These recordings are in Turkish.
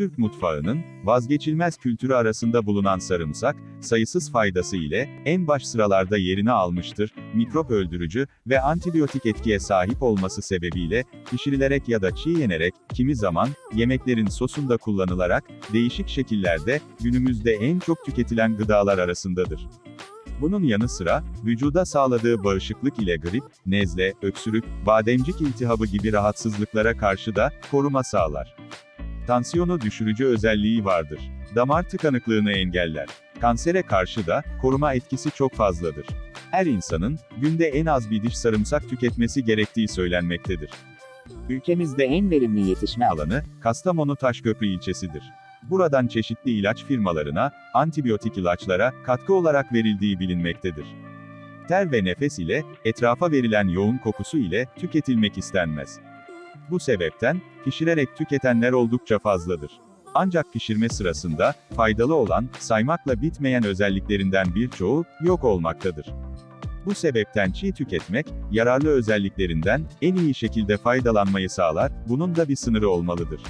Türk mutfağının, vazgeçilmez kültürü arasında bulunan sarımsak, sayısız faydası ile, en baş sıralarda yerini almıştır, mikrop öldürücü ve antibiyotik etkiye sahip olması sebebiyle, pişirilerek ya da çiğ yenerek, kimi zaman, yemeklerin sosunda kullanılarak, değişik şekillerde, günümüzde en çok tüketilen gıdalar arasındadır. Bunun yanı sıra, vücuda sağladığı bağışıklık ile grip, nezle, öksürük, bademcik iltihabı gibi rahatsızlıklara karşı da, koruma sağlar. Tansiyonu düşürücü özelliği vardır. Damar tıkanıklığını engeller. Kansere karşı da, koruma etkisi çok fazladır. Her insanın, günde en az bir diş sarımsak tüketmesi gerektiği söylenmektedir. Ülkemizde en verimli yetişme alanı, Kastamonu Taşköprü ilçesidir. Buradan çeşitli ilaç firmalarına, antibiyotik ilaçlara, katkı olarak verildiği bilinmektedir. Ter ve nefes ile, etrafa verilen yoğun kokusu ile, tüketilmek istenmez. Bu sebepten, pişirerek tüketenler oldukça fazladır. Ancak pişirme sırasında, faydalı olan, saymakla bitmeyen özelliklerinden birçoğu, yok olmaktadır. Bu sebepten çiğ tüketmek, yararlı özelliklerinden, en iyi şekilde faydalanmayı sağlar, bunun da bir sınırı olmalıdır.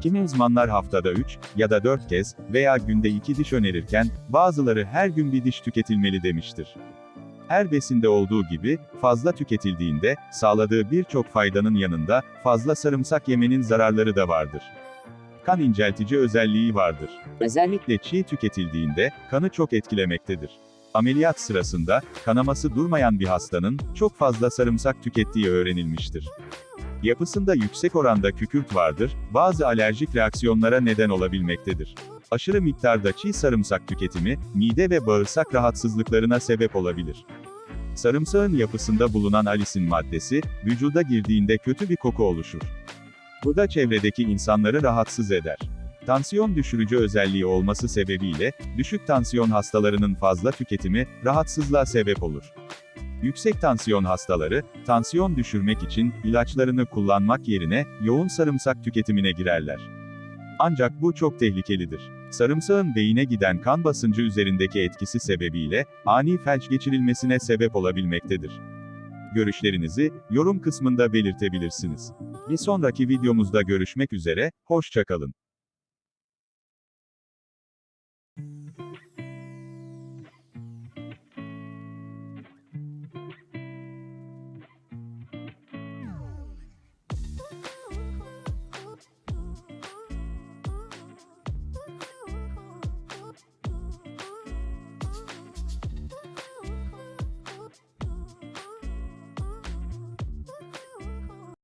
Kimi uzmanlar haftada 3 ya da 4 kez veya günde 2 diş önerirken, bazıları her gün bir diş tüketilmeli demiştir. Her besinde olduğu gibi, fazla tüketildiğinde, sağladığı birçok faydanın yanında, fazla sarımsak yemenin zararları da vardır. Kan inceltici özelliği vardır. özellikle çiğ tüketildiğinde, kanı çok etkilemektedir. Ameliyat sırasında, kanaması durmayan bir hastanın, çok fazla sarımsak tükettiği öğrenilmiştir. Yapısında yüksek oranda kükürt vardır, bazı alerjik reaksiyonlara neden olabilmektedir. Aşırı miktarda çiğ sarımsak tüketimi, mide ve bağırsak rahatsızlıklarına sebep olabilir. Sarımsağın yapısında bulunan alisin maddesi, vücuda girdiğinde kötü bir koku oluşur. Bu da çevredeki insanları rahatsız eder. Tansiyon düşürücü özelliği olması sebebiyle, düşük tansiyon hastalarının fazla tüketimi, rahatsızlığa sebep olur. Yüksek tansiyon hastaları, tansiyon düşürmek için, ilaçlarını kullanmak yerine, yoğun sarımsak tüketimine girerler. Ancak bu çok tehlikelidir. Sarımsağın beyine giden kan basıncı üzerindeki etkisi sebebiyle, ani felç geçirilmesine sebep olabilmektedir. Görüşlerinizi, yorum kısmında belirtebilirsiniz. Bir sonraki videomuzda görüşmek üzere, hoşçakalın.